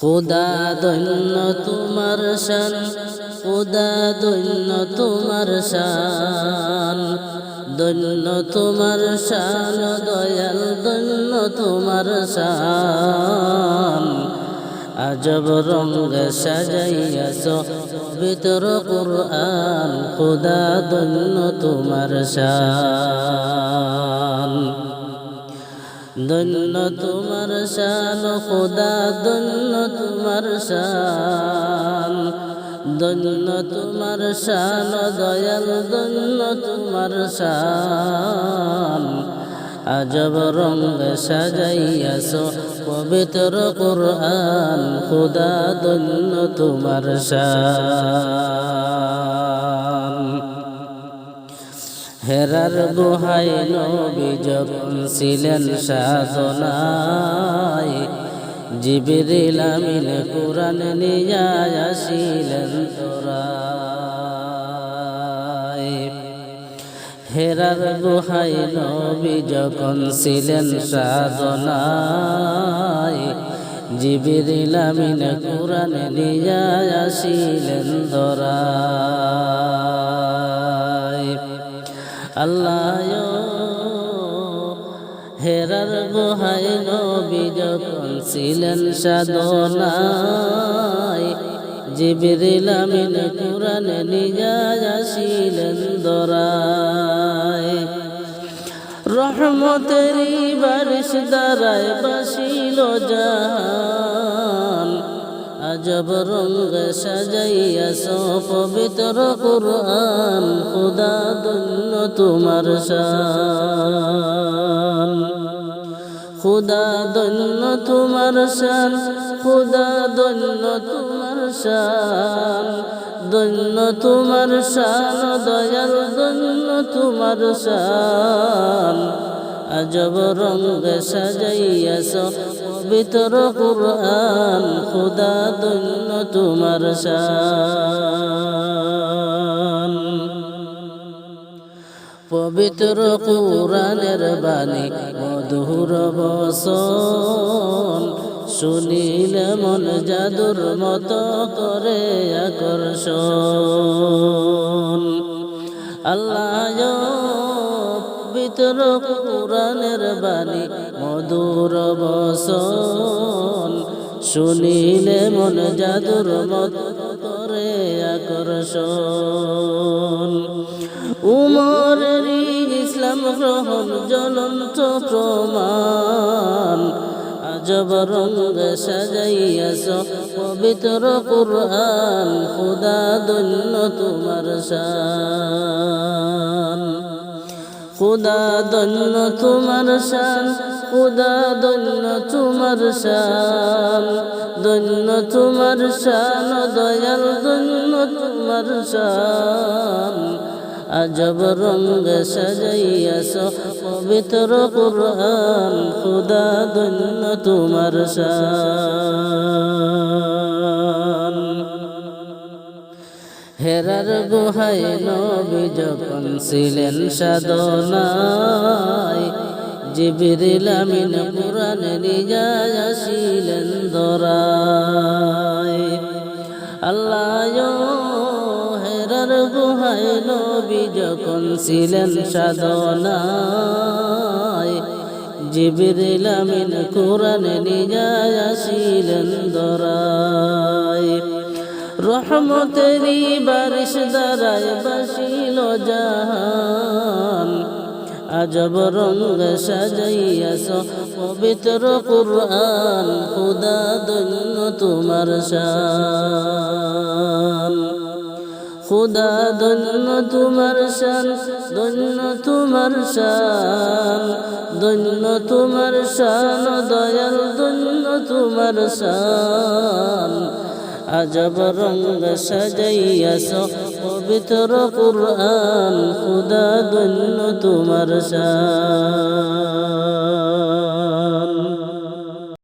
খুদা দৈন্য তোমার শান, খুদা দৈন্য তোমার শান। দৈন্য তোমার শান, দয়াল দৈন্য তোমার শান। আজব রঙ্গে সাজাইয়াছ পবিত্র কুরআন, খুদা দৈন্য তোমার শান। ধন্য তোমার শান, খোদা ধন্য তোমার শান। ধন্য তোমার শান, দয়াল ধন্য তোমার শান। আজব রঙ সাজাইয়াছ, পবিত্র কোরআন, খোদা ধন্য তোমার শান। হেরার গুহায় নবী যখন ছিলেন সাধনায়, জিবিরিল আমিন কোরআন নিয়ে আসিলেন তোরায়। হেরার গুহায় নবী যখন ছিলেন সাধনায়, জিবিরিল আমিন কোরআন নিয়ে আসিলেন ধরায় গোহায় নবী যখন ছিলেন সাধনায়, জিবিরিল আমিন কোরআন নিজাজ আসিলেন দরায়। রহমতেরি বারিশ দ্বারায় বাসিল জাহান, আজব রঙ্গ সাজাইয়াছ পবিত্র কুরআন খুদা দন্য তোমার শান খুদা দন্য তোমার শান, খুদা দন্য তোমার শান, দন্য তোমার শান, দয়াল দন্য তোমার শান। আজব রঙ্গ সাজাইয়াছ পবিত্র কুরআন, খুদা দন্য তোমার শান। পবিত্র কুরআনের বাণী মধুর বসন। শুনিলে মন জাদুর মতো করে আকর্ষণ। আল্লাহ পবিত্র পুরাণের বাণী, মধুর বসন। শুনিলে মন জাদুর মত করে আকর্ষণ। উমরের ইসলাম গ্রহণ জ্বলন্ত প্রমাণ আজব রঙ্গ সাজাইয়াছ, পবিত্র কুরআন খুদা দন্য তোমার শান। খুদা দন্য তোমার শান খুদা দন্য তোমার শান। দন্য তোমার শান, দয়াল দন্য তোমার শান। আজব রঙ্গ সাজাইয়াছ, পবিত্র কুরআন, খুদা দন্য তোমার হেরার গুহায় নবী যখন ছিলেন সাধনায়, জিবিরিল আমিন কোরআন নিজায় আসিলেন দরায়। আল্লাহ হেরার গুহায় নবী যখন ছিলেন সাধনায়, জিবিরিল আমিন কোরআন নিজায় আসিলেন দরায়। রহমতেরি বারিশ দ্বারায় বাসিল জাহান, আজব রঙ্গ সাজাইয়াছ পবিত্র কুরআন, খুদা দন্য তোমার শান খুদা দন্য তোমার শান দন্য তোমার শান দন্য তোমার শান, দয়াল দন্য তোমার শান। আজব রঙ্গ সাজাইয়াছ পবিত্র কুরআন, খুদা দন্য তোমার শান।